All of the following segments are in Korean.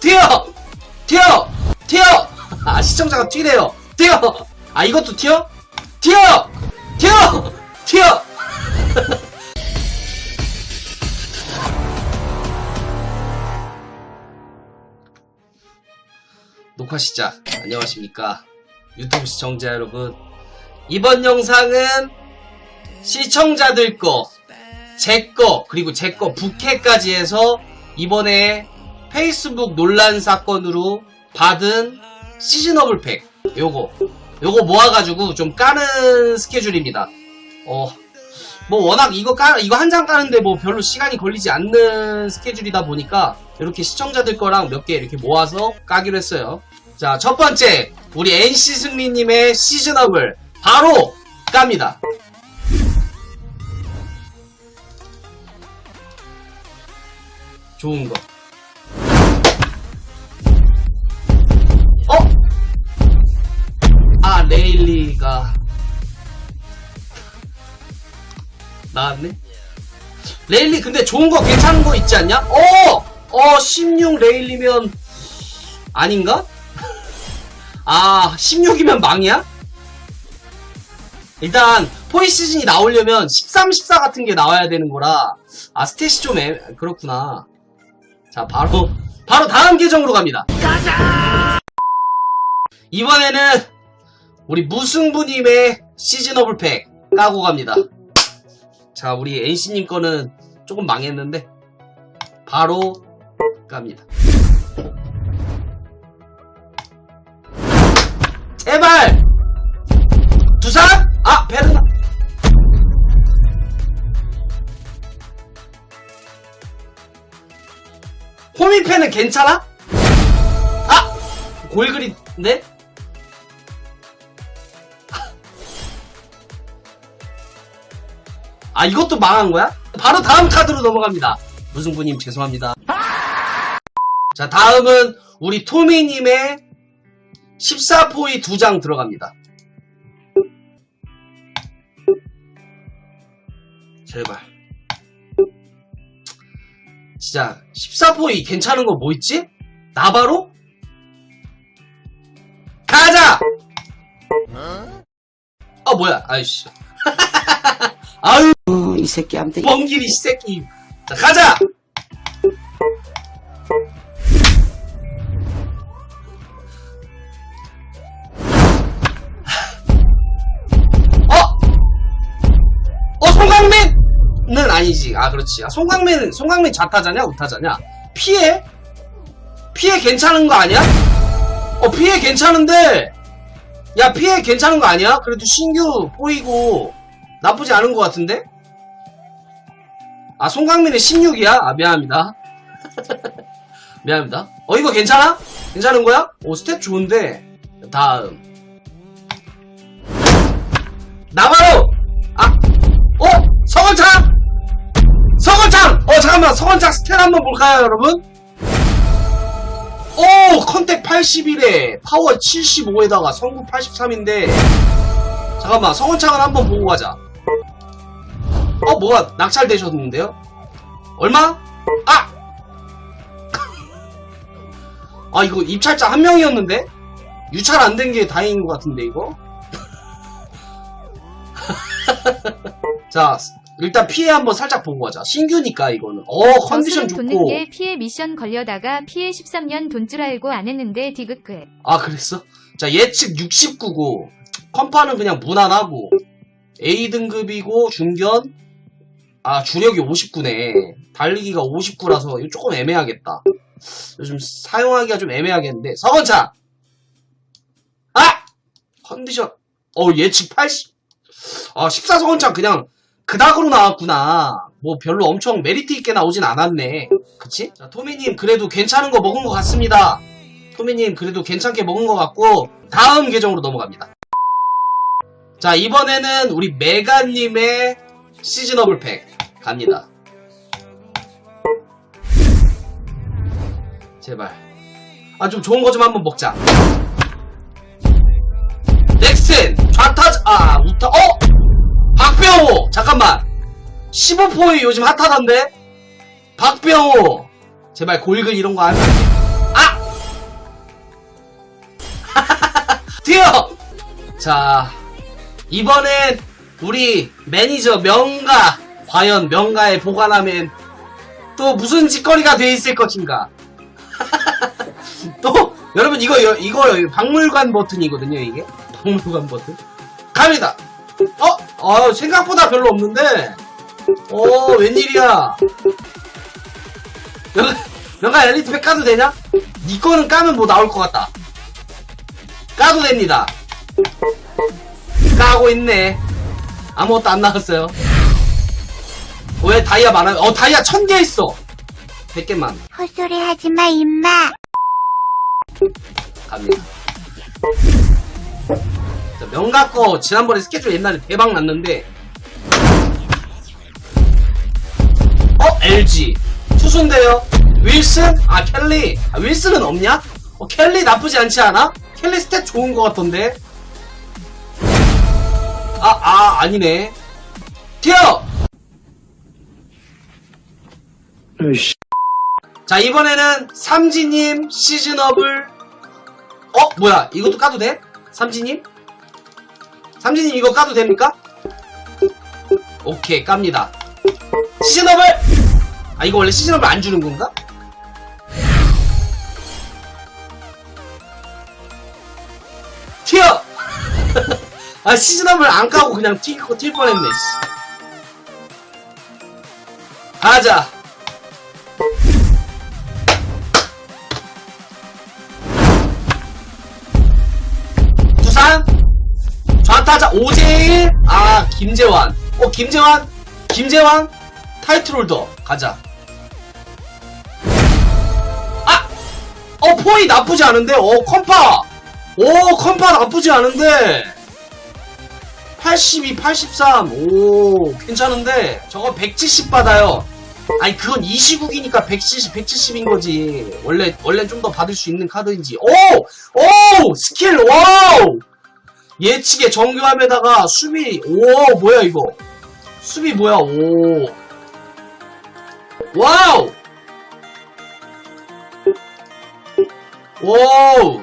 튀어! 튀어! 튀어! 아, 시청자가 튀래요. 튀어! 아, 이것도 튀어? 튀어! 튀어! 튀어! 녹화 시작. 안녕하십니까. 유튜브 시청자 여러분. 이번 영상은 시청자들 거, 제 거, 그리고 제 거 부캐까지 해서 이번에 페이스북 논란 사건으로 받은 시즈너블 팩. 요거. 요거 모아가지고 좀 까는 스케줄입니다. 어, 뭐 워낙 이거 까, 이거 한 장 까는데 뭐 별로 시간이 걸리지 않는 스케줄이다 보니까 이렇게 시청자들 거랑 몇 개 이렇게 모아서 까기로 했어요. 자, 첫 번째. 우리 NC 승리님의 시즈너블. 바로 깝니다. 좋은 거. 어? 아, 레일리가. 나왔네? 레일리 근데 좋은 거 괜찮은 거 있지 않냐? 어! 어, 16 레일리면 아닌가? 아, 16이면 망이야? 일단 포이 시즌이 나오려면 13, 14 같은 게 나와야 되는 거라 아 스탯이 좀 애... 그렇구나 자 바로 바로 다음 계정으로 갑니다 이번에는 우리 무승부님의 시즌업을 팩 까고 갑니다 자 우리 NC님 거는 조금 망했는데 바로 갑니다 제발 두산? 아 베르나 호미패는 괜찮아? 아 골그린데? 아 이것도 망한 거야? 바로 다음 카드로 넘어갑니다 무승부님 죄송합니다 자 다음은 우리 토미님의 14포이 두 장 들어갑니다 제발. 진짜 14포이 괜찮은 거 뭐 있지? 나바로? 가자! 아 뭐야 아이씨 아유 어, 이 새끼한테 뻥길이 이 새끼 자 가자! 어? 어 송강맨은 아니지 아 그렇지 아, 송강맨은 송강맨 좌타자냐 우타자냐 피해? 피해 괜찮은 거 아니야? 어 피해 괜찮은데 야 피해 괜찮은 거 아니야? 그래도 신규 보이고 나쁘지 않은 것 같은데? 아 송강민의 16이야? 아 미안합니다. 미안합니다. 어 이거 괜찮아? 괜찮은 거야? 오 스탯 좋은데. 다음. 나바로! 아 어? 서건창! 서건창! 어 잠깐만. 서건창 스탯 한번 볼까요 여러분? 오 컨택 81에 파워 75에다가 성구 83인데. 잠깐만. 서건창을 한번 보고 가자 어 뭐가 낙찰되셨는데요? 얼마? 아! 아 이거 입찰자 한 명이었는데? 유찰 안 된 게 다행인 것 같은데 이거? 자 일단 피해 한번 살짝 보고 가자 신규니까 이거는 어 컨디션 저수는 좋고 게 피해 미션 걸려다가 피해 13년 돈 줄 알고 안 했는데 디귿끝. 아 그랬어? 자 예측 69고 컴파는 그냥 무난하고 A 등급이고 중견 아 주력이 59네. 달리기가 59라서 이거 조금 애매하겠다. 요즘 사용하기가 좀 애매하겠는데. 서건차! 아! 컨디션. 어 예측 80 아 14서건차 그냥 그닥으로 나왔구나. 뭐 별로 엄청 메리트 있게 나오진 않았네. 그치? 자 토미님 그래도 괜찮은 거 먹은 것 같습니다. 토미님 그래도 괜찮게 먹은 것 같고 다음 계정으로 넘어갑니다. 자 이번에는 우리 메가님의 시즈너블 팩 갑니다. 제발. 아, 좀 좋은 거 좀 한번 먹자. 넥슨! 좌타자! 아, 우타, 어! 박병호! 잠깐만! 15포이 요즘 핫하던데? 박병호! 제발 골근 이런 거 안. 아! 뛰어! 자, 이번엔 우리 매니저 명가 과연 명가에 보관하면 또 무슨 짓거리가 돼 있을 것인가? 또, 여러분, 이거, 여- 이거, 박물관 버튼이거든요, 이게. 박물관 버튼. 갑니다! 어? 어, 생각보다 별로 없는데? 어, 웬일이야. 명, 명가 엘리트백 까도 되냐? 니 거는 까면 뭐 나올 것 같다. 까도 됩니다. 까고 있네. 아무것도 안 나왔어요. 왜 다이아 많아요? 어, 다이아 천 개 있어. 100개만. 헛소리 하지 마, 임마. 갑니다. 자, 명가 거 지난번에 스케줄 옛날에 대박 났는데 어? LG 투수인데요 윌슨? 아 켈리 아, 윌슨은 없냐? 어, 켈리 나쁘지 않지 않아? 켈리 스탯 좋은 것 같던데 아, 아 아니네 튀어! 자 이번에는 삼지님 시즌업을 어? 뭐야 이것도 까도 돼? 삼지님? 삼지님 이거 까도 됩니까? 오케이 깝니다 시즌업을 아 이거 원래 시즌업을 안 주는 건가? 튀어! 아 시즌업을 안 까고 그냥 튀고 튈 뻔했네 씨. 가자 좌타자 오재일? 아 김재환. 어 김재환? 김재환? 타이틀홀더. 가자. 아어 포이 나쁘지 않은데? 어 컴파! 오 컴파 나쁘지 않은데? 82 83오 괜찮은데? 저거 170 받아요. 아니 그건 이 시국이니까 170 170인 거지. 원래 원래 좀 더 받을 수 있는 카드인지. 오! 오! 스킬! 와우! 예측의 정교함에다가 수비 오 뭐야 이거? 수비 뭐야 오. 와우! 오!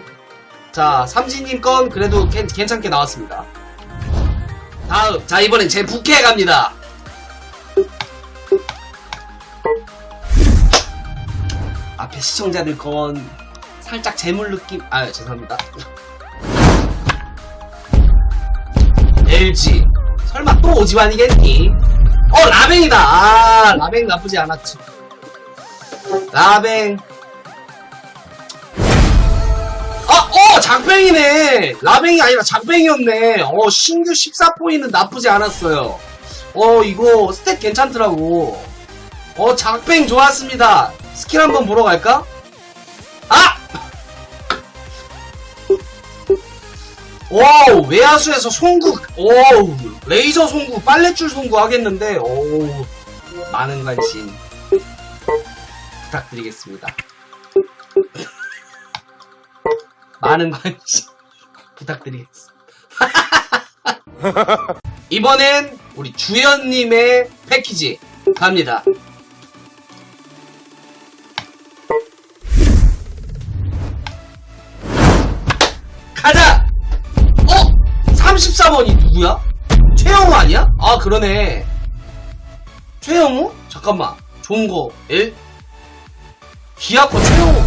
자 삼진님 건 그래도 괜, 괜찮게 나왔습니다. 다음 자 이번엔 제 부캐 갑니다. 앞에 시청자들 건 살짝 재물 느낌 아 죄송합니다 LG 설마 또 오지환이겠니? 어 라뱅이다 아 라뱅 나쁘지 않았지 라뱅 아, 어, 작뱅이네. 라뱅이 아니라 작뱅이였네. 어, 신규 14포인은 나쁘지 않았어요. 어, 이거 스탯 괜찮더라고. 어, 작뱅 좋았습니다. 스킬 한번 보러 갈까? 아! 와우, 외야수에서 송구, 오우, 레이저 송구, 빨랫줄 송구 하겠는데, 오우, 많은 관심 부탁드리겠습니다. 많은 관심 부탁드리겠습니다. 이번엔 우리 주연님의 패키지 갑니다. 34번이 누구야? 최영우 아니야? 아, 그러네. 최영우? 잠깐만. 좋은 거, 에? 기아코 최영우.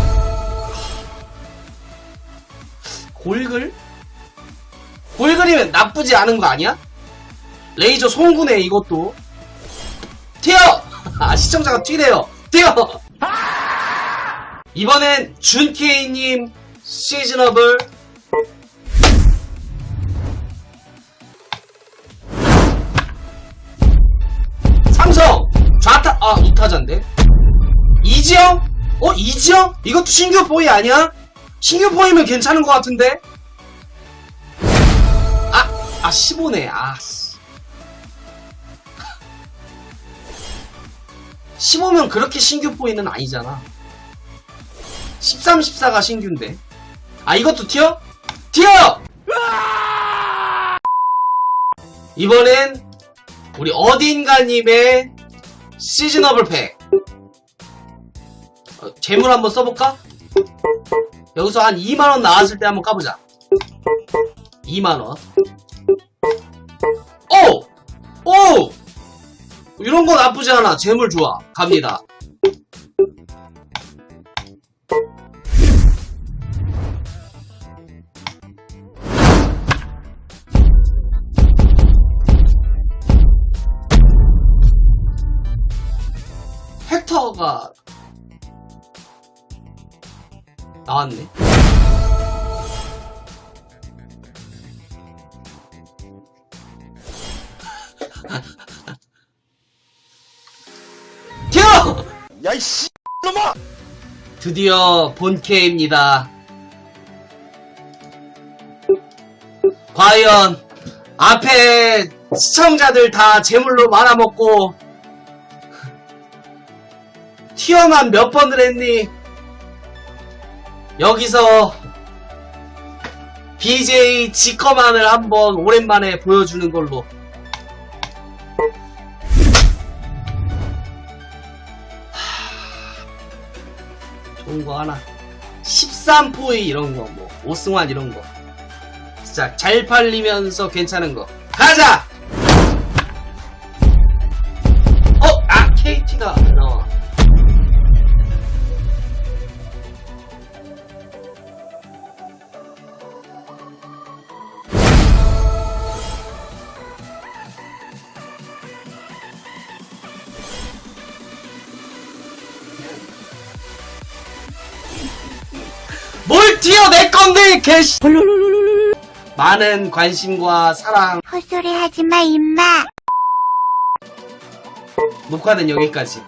골글? 골글이면 나쁘지 않은 거 아니야? 레이저 송구네, 이것도. 튀어! 아, 시청자가 튀래요. 튀어! 이번엔 준케이님 시즌업을 어 이지영? 이것도 신규 포이 아니야? 신규 포이면 괜찮은 것 같은데? 아 아 15네. 아씨. 15면 그렇게 신규 포이는 아니잖아. 13, 14가 신규인데. 아 이것도 튀어? 튀어! 이번엔 우리 어딘가님의 시즌업을 팩. 어, 재물 한번 써볼까? 여기서 한 2만원 나왔을 때 한번 까보자. 2만원. 오! 오! 이런 거 나쁘지 않아. 재물 좋아. 갑니다. 나왔네. 튀어! 야이 씨 놈아! 드디어 본캐입니다. 과연 앞에 시청자들 다 제물로 말아먹고 튀어만 몇 번을 했니? 여기서 BJ 지커만을 한번 오랜만에 보여주는 걸로. 좋은 거 하나. 13포이 이런 거뭐 오승환 이런 거. 진짜 잘 팔리면서 괜찮은 거. 가자 뭘 튀어 내 건데 개씨. 많은 관심과 사랑. 헛소리 하지 마, 임마. 녹화는 여기까지